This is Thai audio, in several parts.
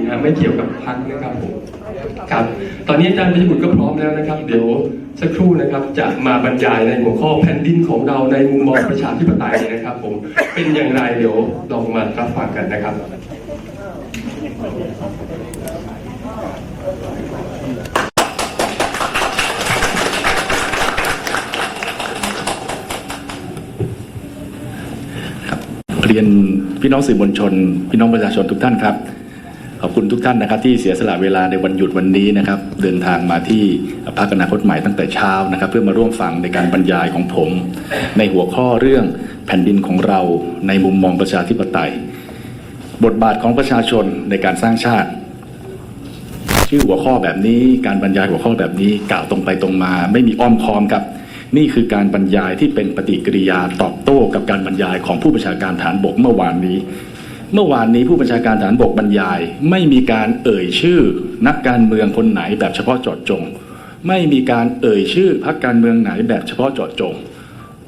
นะฮะไม่เกี่ยวกับพักนะครับผมครับตอนนี้อาจารย์ปิยบุตรก็พร้อมแล้วนะครับ เดี๋ยวสักครู่นะครับจะมาบรรยายในหัวข้อแผ่นดินของเราในมุมมองประชาธิปไตยนะครับ ผมเป็นอย่างไรเดี๋ยวลองมารับฟังกันนะครับเรียนพี่น้องสื่อมวลชน พี่น้องประชาชนทุกท่านครับ ขอบคุณทุกท่านนะครับ ที่เสียสละเวลาในวันหยุดวันนี้นะครับ เดินทางมาที่พรรคอนาคตใหม่ตั้งแต่เช้านะครับ เพื่อมาร่วมฟังในการบรรยายของผม ในหัวข้อเรื่องแผ่นดินของเราในมุมมองประชาธิปไตย บทบาทของประชาชนในการสร้างชาติ ชื่อหัวข้อแบบนี้การบรรยายหัวข้อแบบนี้กล่าวตรงไปตรงมา ไม่มีอ้อมค้อมครับนี่คือการบรรยายที่เป็นปฏิกิริยาตอบโต้กับการบรรยายของผู้บัญชาการฐานบกเมื่อวานนี้ เมื่อวานนี้ผู้บัญชาการฐานบกบรรยาย ไม่มีการเอ่ยชื่อ นักการเมืองคนไหนแบบเฉพาะเจาะจง ไม่มีการเอ่ยชื่อพรรคการเมืองไหนแบบเฉพาะเจาะจง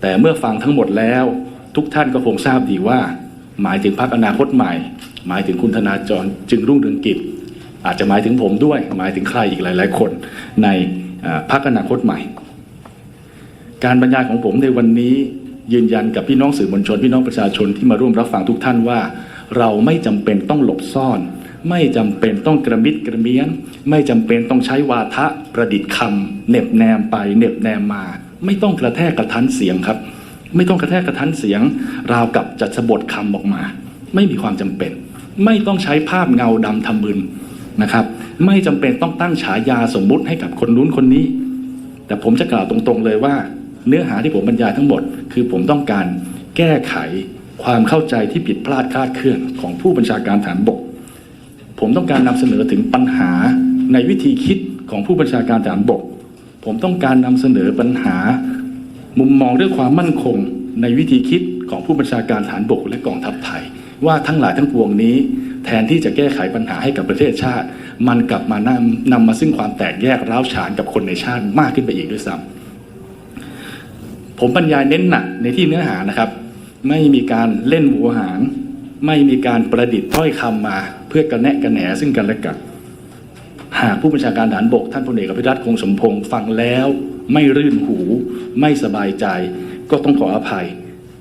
แต่เมื่อฟังทั้งหมดแล้ว ทุกท่านก็คงทราบดีว่า หมายถึงพรรคอนาคตใหม่ หมายถึงคุณธนาจรจึงรุ่งเรืองกิจ อาจจะหมายถึงผมด้วย หมายถึงใครอีกหลาย ๆ คนในพรรคอนาคตใหม่ การบรรยายของผมในวันนี้ยืนยันกับพี่น้องสื่อมวลชนพี่น้องประชาชนที่มาร่วมรับฟังทุกท่านว่า เราไม่จำเป็นต้องหลบซ่อน ไม่จำเป็นต้องกระมิดกระเมียน ไม่จำเป็นต้องใช้วาทะประดิษฐ์คำเน็บแนมไปเน็บแนมมา ไม่ต้องกระแทกกระทันเสียงครับ ไม่ต้องกระแทกกระทันเสียง ราวกับจัดสบทคำออกมา ไม่มีความจำเป็น ไม่ต้องใช้ภาพเงาดำทำมึนนะครับไม่จำเป็นต้องตั้งฉายาสมมุติให้กับคนนู้นคนนี้ แต่ผมจะกล่าวตรงๆเลยว่า เนื้อหาที่ผมบรรยายทั้งหมด คือผมต้องการแก้ไข ความเข้าใจที่ผิดพลาดคลาดเคลื่อนของผู้บัญชาการฐานบก ผมต้องการนำเสนอถึงปัญหาในวิธีคิดของผู้บัญชาการฐานบก ผมต้องการนำเสนอปัญหา มุมมองเรื่องความมั่นคง ในวิธีคิดของผู้บัญชาการฐานบกและกองทัพไทย ว่าทั้งหลายทั้งปวงนี้ แทนที่จะแก้ไขปัญหาให้กับประเทศชาติ มันกลับมานำนำมาซึ่งความแตกแยกร้าวฉานกับคนในชาติมากขึ้นไปอีกด้วยซ้ำผมบรรยายเน้นหนักในที่เนื้อหานะครับ ไม่มีการเล่นหัวหาง ไม่มีการประดิษฐ์ถ้อยคำมา เพื่อกระแนะกระแหนซึ่งกันและกันหากผู้บัญชาการฐานบกท่านพลเอกอภิรัตคงสมพงศ์ฟังแล้วไม่รื่นหู ไม่สบายใจ ก็ต้องขออภัย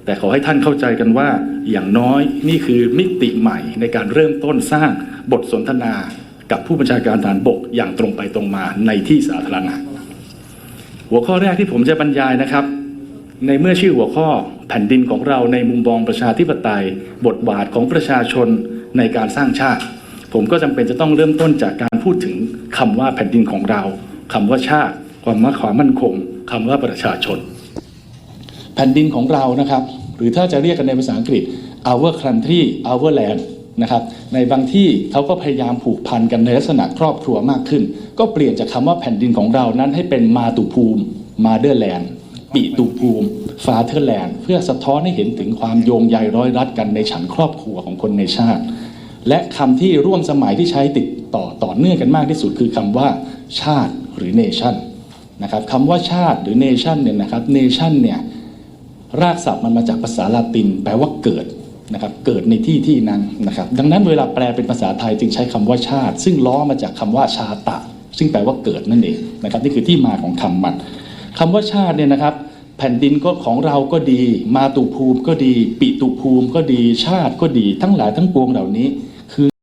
แต่ขอให้ท่านเข้าใจกันว่าอย่างน้อยนี่คือมิติใหม่ในการเริ่มต้นสร้างบทสนทนากับผู้บัญชาการฐานบกอย่างตรงไปตรงมาในที่สาธารณะ หัวข้อแรกที่ผมจะบรรยายนะครับ ในเมื่อชื่อหัวข้อ ผ่นดินของเราในมุมมองประชาธิปไตย บทบาทของประชาชนในการสร้างชาติ ผมก็จำเป็นจะต้องเริ่มต้นจากการพูดถึงคำว่าแผ่นดินของเราคำว่าชาติ ความว่าความมั่นคงคำว่าประชาชน แผ่นดินของเรานะครับ หรือถ้าจะเรียกกันในภาษาอังกฤษ our country our land นะครับในบางที่เขาก็พยายามผูกพันกันในลักษณะครอบครัวมากขึ้น ก็เปลี่ยนจากคำว่าแผ่นดินของเรานั้นให้เป็นมาตุภูมิ motherland ปิตุภูมิ fatherland เพื่อสะท้อนให้เห็นถึงความโยงใยร้อยรัดกันในฉันครอบครัวของคนในชาติ และคำที่ร่วมสมัยที่ใช้ติดต่อต่อเนื่องกันมากที่สุดคือคำว่า ชาติหรือ nation นะครับคำว่าชาติหรือ nation เนี่ยนะครับ nation เนี่ยรากศัพท์มันมาจากภาษาลาติน แปลว่าเกิดนะครับเกิดในที่ที่นั้นนะครับดังนั้นเวลาแปลเป็นภาษาไทยจึงใช้คำว่าชาติ ซึ่งล้อมาจากคำว่าชาตะ ซึ่งแปลว่าเกิดนั่นเองนะครับนี่คือที่มาของคำมันคำว่าชาติเนี่ยนะครับ แผ่นดินก็ของเราก็ดี มาตุภูมิก็ดี ปิตุภูมิก็ดีชาติก็ดี ทั้งหลายทั้งปวงเหล่านี้คือ